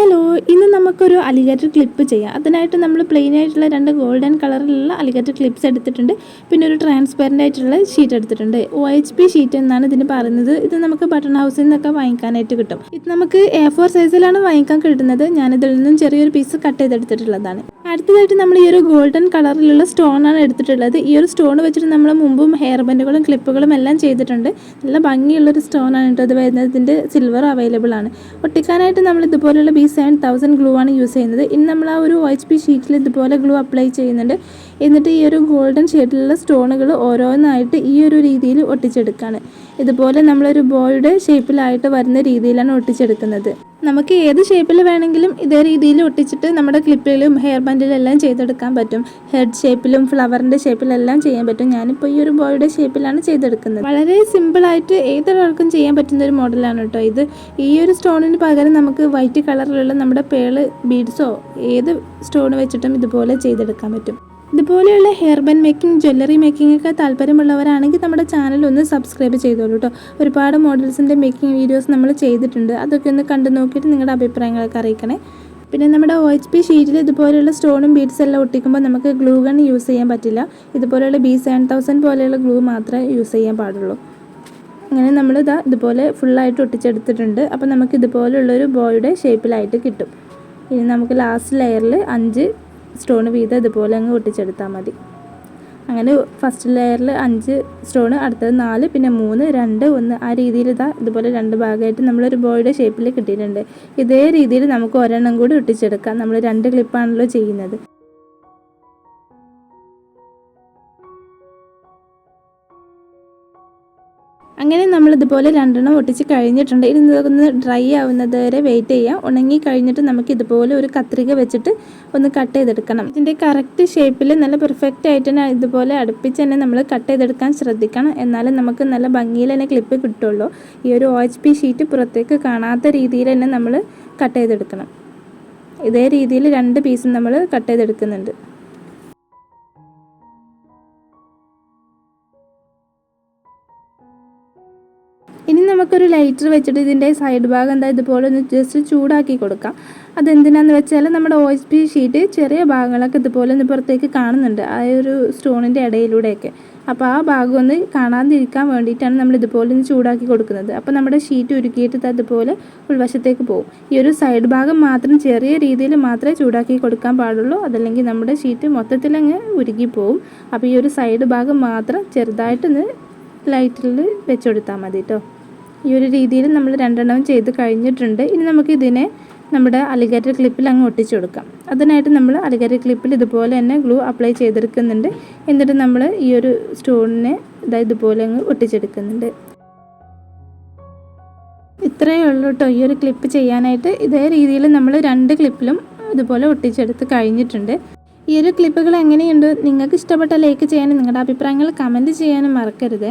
Hello ഇന്ന് നമുക്കൊരു alligator clip ചെയ്യാം. അതിനായിട്ട് നമ്മൾ പ്ലെയിൻ ആയിട്ടുള്ള രണ്ട് ഗോൾഡൻ കളറിലുള്ള അലിഗേറ്റർ ക്ലിപ്സ് എടുത്തിട്ടുണ്ട്. പിന്നെ ഒരു ട്രാൻസ്പെറന്റ് ആയിട്ടുള്ള ഷീറ്റ് എടുത്തിട്ടുണ്ട്. ഒ എച്ച് പി ഷീറ്റ് എന്നാണ് ഇതിന് പറയുന്നത്. ഇത് നമുക്ക് ബട്ടൺ ഹൗസിൽ നിന്നൊക്കെ വാങ്ങിക്കാനായിട്ട് കിട്ടും. ഇത് നമുക്ക് എ ഫോർ സൈസിലാണ് വാങ്ങിക്കാൻ കിട്ടുന്നത്. ഞാനിതിൽ നിന്നും ചെറിയൊരു പീസ് കട്ട് ചെയ്തെടുത്തിട്ടുള്ളതാണ്. അടുത്തതായിട്ട് നമ്മൾ ഈ ഒരു ഗോൾഡൻ കളറിലുള്ള സ്റ്റോൺ ആണ് എടുത്തിട്ടുള്ളത്. ഈ ഒരു സ്റ്റോൺ വെച്ചിട്ട് നമ്മൾ മുമ്പും ഹെയർ ബൻഡുകളും ക്ലിപ്പുകളും എല്ലാം ചെയ്തിട്ടുണ്ട്. നല്ല ഭംഗിയുള്ളൊരു സ്റ്റോൺ ആണ് കേട്ടോ ഇത് വരുന്നത്. ഇതിന്റെ സിൽവർ അവൈലബിൾ ആണ്. ഒട്ടിക്കാനായിട്ട് നമ്മൾ ഇതുപോലെയുള്ള ബി സെവൻ തൗസൻഡ് ഗ്ലൂ ആണ് യൂസ് ചെയ്യുന്നത്. ഇനി നമ്മൾ ആ ഒരു വൈറ്റ് പി ഷീറ്റിൽ ഇതുപോലെ ഗ്ലൂ അപ്ലൈ ചെയ്യുന്നുണ്ട്. എന്നിട്ട് ഈ ഒരു ഗോൾഡൻ ഷെയ്ഡിലുള്ള സ്റ്റോണുകൾ ഓരോന്നായിട്ട് ഈ ഒരു രീതിയിൽ ഒട്ടിച്ചെടുക്കുകയാണ് ഇതുപോലെ നമ്മളൊരു ബോയുടെ ഷേപ്പിലായിട്ട് വരുന്ന രീതിയിലാണ് ഒട്ടിച്ചെടുക്കുന്നത്. നമുക്ക് ഏത് ഷേപ്പിൽ വേണമെങ്കിലും ഇതേ രീതിയിൽ ഒട്ടിച്ചിട്ട് നമ്മുടെ ക്ലിപ്പിലും ഹെയർ ബാൻഡിലും എല്ലാം ചെയ്തെടുക്കാൻ പറ്റും. ഹെഡ് ഷേപ്പിലും ഫ്ലവറിന്റെ ഷേപ്പിലെല്ലാം ചെയ്യാൻ പറ്റും. ഞാനിപ്പോൾ ഈ ഒരു ബോയുടെ ഷേപ്പിലാണ് ചെയ്തെടുക്കുന്നത്. വളരെ സിമ്പിളായിട്ട് ഏതൊരാൾക്കും ചെയ്യാൻ പറ്റുന്ന ഒരു മോഡലാണ് കേട്ടോ ഇത്. ഈ ഒരു സ്റ്റോണിന് പകരം നമുക്ക് വൈറ്റ് കളറിലുള്ള നമ്മുടെ പേൾ ബീഡ്സോ ഏത് സ്റ്റോൺ വെച്ചിട്ടും ഇതുപോലെ ചെയ്തെടുക്കാൻ പറ്റും. ഇതുപോലെയുള്ള hair bun making jewellery making ഒക്കെ താല്പര്യമുള്ളവരാണെങ്കിൽ നമ്മുടെ ചാനൽ ഒന്ന് സബ്സ്ക്രൈബ് ചെയ്തോളൂ കേട്ടോ ഒരുപാട് മോഡൽസിന്റെ മേക്കിംഗ് വീഡിയോസ് നമ്മൾ ചെയ്തിട്ടുണ്ട്. അതൊക്കെ ഒന്ന് കണ്ടു നോക്കിയിട്ട് നിങ്ങളുടെ അഭിപ്രായങ്ങളൊക്കെ അറിയിക്കണേ. പിന്നെ നമ്മുടെ ഒ എച്ച് പി ഷീറ്റിൽ ഇതുപോലെയുള്ള സ്റ്റോണും ബീഡ്സ് എല്ലാം ഒട്ടിക്കുമ്പോൾ നമുക്ക് ഗ്ലൂ ഗൺ യൂസ് ചെയ്യാൻ പറ്റില്ല. ഇതുപോലെയുള്ള ബി സെവൻ തൗസൻഡ് പോലെയുള്ള ഗ്ലൂ മാത്രമേ യൂസ് ചെയ്യാൻ പാടുള്ളൂ. അങ്ങനെ നമ്മൾ ഇതാ ഇതുപോലെ ഫുള്ളായിട്ട് ഒട്ടിച്ചെടുത്തിട്ടുണ്ട്. അപ്പോൾ നമുക്ക് ഇതുപോലുള്ളൊരു ബോയുടെ ഷേപ്പിലായിട്ട് കിട്ടും. ഇനി നമുക്ക് ലാസ്റ്റ് ലെയറിൽ അഞ്ച് സ്റ്റോൺ വീതം ഇതുപോലെ അങ്ങ് ഒട്ടിച്ചെടുത്താൽ മതി. അങ്ങനെ ഫസ്റ്റ് ലെയറിൽ അഞ്ച് സ്റ്റോൺ അടുത്തത് നാല് പിന്നെ മൂന്ന് രണ്ട് ഒന്ന്. ആ രീതിയിൽ ഇതാ ഇതുപോലെ രണ്ട് ഭാഗമായിട്ട് നമ്മളൊരു ബോയുടെ ഷേപ്പിൽ കിട്ടിയിട്ടുണ്ട്. ഇതേ രീതിയിൽ നമുക്ക് ഒരെണ്ണം കൂടി ഒട്ടിച്ചെടുക്കാം. നമ്മൾ രണ്ട് ക്ലിപ്പാണല്ലോ ചെയ്യുന്നത്. അങ്ങനെ നമ്മൾ ഇതുപോലെ രണ്ടെണ്ണം ഒട്ടിച്ച് കഴിഞ്ഞിട്ടുണ്ട്. ഇനി ഡ്രൈ ആവുന്നത് വരെ വെയിറ്റ് ചെയ്യാം. ഉണങ്ങി കഴിഞ്ഞിട്ട് നമുക്ക് ഇതുപോലെ ഒരു കത്രിക വെച്ചിട്ട് ഒന്ന് കട്ട് ചെയ്തെടുക്കണം. ഇതിന്റെ കറക്റ്റ് ഷേപ്പിൽ നല്ല പെർഫെക്റ്റ് ആയിട്ട് തന്നെ ഇതുപോലെ അടുപ്പിച്ച് തന്നെ നമ്മൾ കട്ട് ചെയ്തെടുക്കാൻ ശ്രദ്ധിക്കണം. എന്നാലും നമുക്ക് നല്ല ഭംഗിയിൽ തന്നെ ക്ലിപ്പ് കിട്ടുള്ളൂ. ഈ ഒരു ഒ ഷീറ്റ് പുറത്തേക്ക് കാണാത്ത രീതിയിൽ തന്നെ നമ്മൾ കട്ട് ചെയ്തെടുക്കണം. ഇതേ രീതിയിൽ രണ്ട് പീസും നമ്മൾ കട്ട് ചെയ്തെടുക്കുന്നുണ്ട്. നമുക്കൊരു ലൈറ്റർ വെച്ചിട്ട് ഇതിന്റെ സൈഡ് ഭാഗം എന്താ ഇതുപോലെ ഒന്ന് ജസ്റ്റ് ചൂടാക്കി കൊടുക്കാം. അതെന്തിനാന്ന് വെച്ചാൽ നമ്മുടെ ഒ എസ് പി ഷീറ്റ് ചെറിയ ഭാഗങ്ങളൊക്കെ ഇതുപോലെ ഒന്ന് പുറത്തേക്ക് കാണുന്നുണ്ട്. ആ ഒരു സ്റ്റോണിന്റെ ഇടയിലൂടെയൊക്കെ. അപ്പോൾ ആ ഭാഗം ഒന്ന് കാണാതിരിക്കാൻ വേണ്ടിയിട്ടാണ് നമ്മൾ ഇതുപോലെ ഒന്ന് ചൂടാക്കി കൊടുക്കുന്നത്. അപ്പോൾ നമ്മുടെ ഷീറ്റ് ഉരുക്കിയിട്ട് അതുപോലെ ഉൾവശത്തേക്ക് പോകും. ഈ ഒരു സൈഡ് ഭാഗം മാത്രം ചെറിയ രീതിയിൽ മാത്രമേ ചൂടാക്കി കൊടുക്കാൻ പാടുള്ളൂ. അതല്ലെങ്കിൽ നമ്മുടെ ഷീറ്റ് മൊത്തത്തിലങ്ങ് ഉരുക്കി പോകും അപ്പോൾ ഈ ഒരു സൈഡ് ഭാഗം മാത്രം ചെറുതായിട്ടൊന്ന് ലൈറ്റിൽ വെച്ചുകൊടുത്താൽ മതി കേട്ടോ ഈ ഒരു രീതിയിൽ നമ്മൾ രണ്ടെണ്ണം ചെയ്ത് കഴിഞ്ഞിട്ടുണ്ട്. ഇനി നമുക്ക് ഇതിനെ നമ്മുടെ അലിഗേറ്റർ ക്ലിപ്പിൽ അങ്ങ് ഒട്ടിച്ചു കൊടുക്കാം. അതിനായിട്ട് നമ്മൾ അലിഗേറ്റർ ക്ലിപ്പിൽ ഇതുപോലെ തന്നെ ഗ്ലൂ അപ്ലൈ ചെയ്തെടുക്കുന്നുണ്ട്. എന്നിട്ട് നമ്മൾ ഈ ഒരു സ്റ്റോണിനെ ഇതാ ഇതുപോലെ അങ്ങ് ഒട്ടിച്ചെടുക്കുന്നുണ്ട്. ഇത്രയേ ഉള്ളൂ കേട്ടോ ഈ ഒരു ക്ലിപ്പ് ചെയ്യാനായിട്ട്. ഇതേ രീതിയിൽ നമ്മൾ രണ്ട് ക്ലിപ്പിലും ഇതുപോലെ ഒട്ടിച്ചെടുത്ത് കഴിഞ്ഞിട്ടുണ്ട്. ഈ ഒരു ക്ലിപ്പുകൾ എങ്ങനെയുണ്ട്? നിങ്ങൾക്ക് ഇഷ്ടപ്പെട്ട ലൈക്ക് ചെയ്യാനും നിങ്ങളുടെ അഭിപ്രായങ്ങൾ കമന്റ് ചെയ്യാനും മറക്കരുത്.